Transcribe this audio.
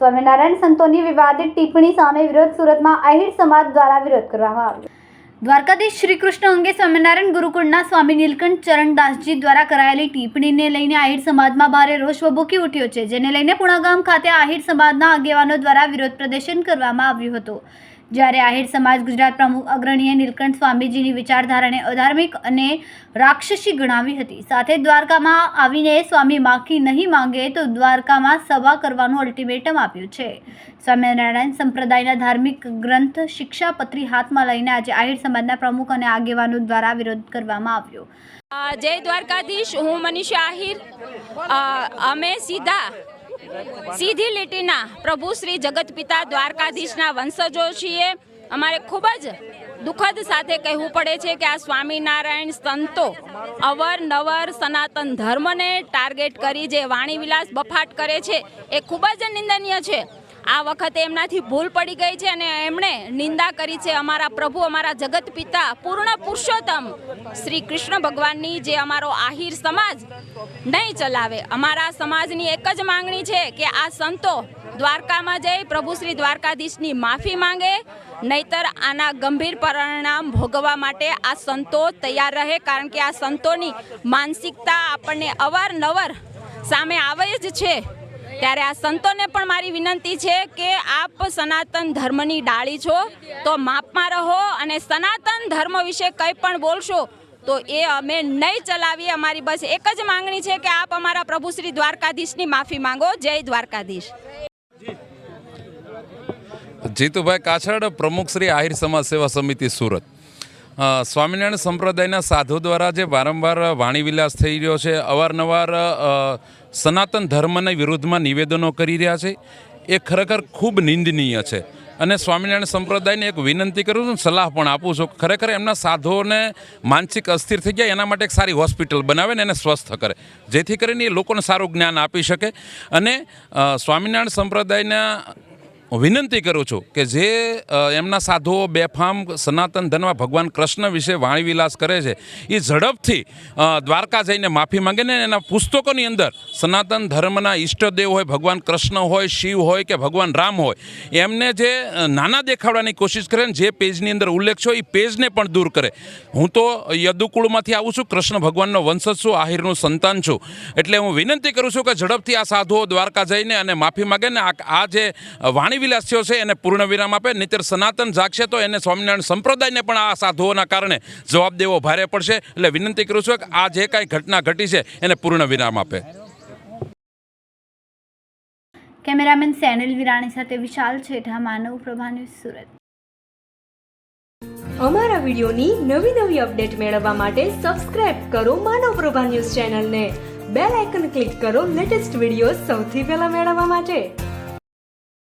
સ્વામિનારાયણ સંતોની વિવાદિત ટિપ્પણી સામે વિરોધ સુરતમાં આહિર સમાજ દ્વારા વિરોધ કરવામાં આવ્યો. દ્વારકાધીશ શ્રી કૃષ્ણ અંગે સ્વામિનારાયણ ગુરુકુળના સ્વામી નીલકંઠ ચરણદાસજી દ્વારા કરાયેલી ટિપ્પણીને લઈને આહિર સમાજમાં ભારે રોષ વભૂકી ઉઠ્યો છે, જેને લઈને પુણાગામ ખાતે આહિર સમાજના આગેવાનો દ્વારા વિરોધ પ્રદર્શન કરવામાં આવ્યું હતું. જ્યારે આહિર સમાજ ગુજરાત પ્રમુખ અગ્રણીએ નીલકંઠ સ્વામીજીની વિચારધારાને અધાર્મિક અને રાક્ષસી ગણાવી હતી. સાથે દ્વારકામાં આવીને સ્વામી માખી નહીં માંગે તો દ્વારકામાં સભા કરવાનું અલ્ટિમેટમ આપ્યું છે. સ્વામિનારાયણ સંપ્રદાયના ધાર્મિક ગ્રંથ શિક્ષાપત્રી હાથમાં લઈને આજે આહિર સમાજના પ્રમુખ અને આગેવાનો દ્વારા વિરોધ કરવામાં આવ્યો. જય દ્વારકાધીશ, હું મનીષા આહિર. અમે સીધા સીધી લીટીના પ્રભુ શ્રી જગત પિતા દ્વારકાધીશના વંશજો છીએ અમારે ખૂબ જ દુઃખદ સાથે કહેવું પડે છે કે આ સ્વામિનારાયણ સંતો અવરનવર સનાતન ધર્મને ટાર્ગેટ કરી જે વાણીવિલાસ બફાટ કરે છે, એ ખૂબ જ નિંદનીય છે. આ વખતે એમનાથી ભૂલ પડી ગઈ છે અને એમણે નિંદા કરી છે અમારા પ્રભુ, અમારા જગત પિતા, પૂર્ણ પુરુષોત્તમ શ્રી કૃષ્ણ ભગવાનની જે અમારો આહિર સમાજ નહીં ચલાવે. અમારા સમાજની એક જ માંગણી છે કે આ સંતો દ્વારકામાં જઈ પ્રભુ શ્રી દ્વારકાધીશની માફી માંગે, નહીતર આના ગંભીર પરિણામ ભોગવવા માટે આ સંતો તૈયાર રહે, કારણ કે આ સંતોની માનસિકતા આપણને અવારનવાર સામે આવે જ છે. ત્યારે આ સંતોને પણ મારી વિનંતી છે કે આપ સનાતન ધર્મની ડાળી છો, તો માપમાં રહો અને સનાતન ધર્મ વિશે કંઈ પણ બોલશો, તો એ અમે નહીં ચલાવીએ. અમારી બસ એક જ માંગણી છે કે આપ અમારા પ્રભુ શ્રી દ્વારકાધીશની માફી માંગો. જય દ્વારકાધીશ. જીતુભાઈ કાછડ પ્રમુખ શ્રી આહિર સમાજ સેવા સમિતિ સુરત. સ્વામિનારાયણ સંપ્રદાયના સાધુ દ્વારા જે વારંવાર વાણીવિલાસ થઈ રહ્યો છે, અવારનવાર સનાતન ધર્મના વિરુદ્ધમાં નિવેદનો કરી રહ્યા છે, એ ખરેખર ખૂબ નિંદનીય છે. અને સ્વામિનારાયણ સંપ્રદાયને એક વિનંતી કરું છું, સલાહ પણ આપું છું, ખરેખર એમના સાધુઓને માનસિક અસ્થિર થઈ ગયા, એના માટે એક સારી હોસ્પિટલ બનાવે ને એને સ્વસ્થ કરે. જેથી કરીને એ લોકોને સારું જ્ઞાન આપી શકે. અને સ્વામિનારાયણ સંપ્રદાયના વિનંતી કરું છું કે જે એમના સાધુઓ બેફામ સનાતન ધર્મમાં ભગવાન કૃષ્ણ વિશે વાણીવિલાસ કરે છે, એ ઝડપથી દ્વારકા જઈને માફી માંગે ને એના પુસ્તકોની અંદર સનાતન ધર્મના ઈષ્ટદેવ હોય, ભગવાન કૃષ્ણ હોય, શિવ હોય કે ભગવાન રામ હોય, એમને જે નાના દેખાડવાની કોશિશ કરે ને જે પેજની અંદર ઉલ્લેખ છે એ પેજને પણ દૂર કરે. હું તો યદુકુળમાંથી આવું છું, કૃષ્ણ ભગવાનનો વંશજ છું, આહિરનું સંતાન છું, એટલે હું વિનંતી કરું છું કે ઝડપથી આ સાધુઓ દ્વારકા જઈને અને માફી માગે ને આ જે વાણી વિલાસ્યો છે એને પૂર્ણ વિરામ આપે. નહીતર સનાતન જાગશે તો એને સ્વામિનારાયણ સંપ્રદાયને પણ આ સાધુઓના કારણે જવાબ દેવો ભારે પડશે. એટલે વિનંતી કરું છું કે આ જે કાંઈ ઘટના ઘટી છે એને પૂર્ણ વિરામ આપે. કેમેરામેન સેનિલ વિરાણી સાથે વિશાલ છેઠા માનવ પ્રભા ન્યૂઝ સુરત. અમારા વિડીયોની નવી નવી અપડેટ મેળવવા માટે સબસ્ક્રાઇબ કરો માનવ પ્રભા ન્યૂઝ ચેનલને. બેલ આઇકન ક્લિક કરો લેટેસ્ટ વીડિયો સૌથી પહેલા મેળવવા માટે.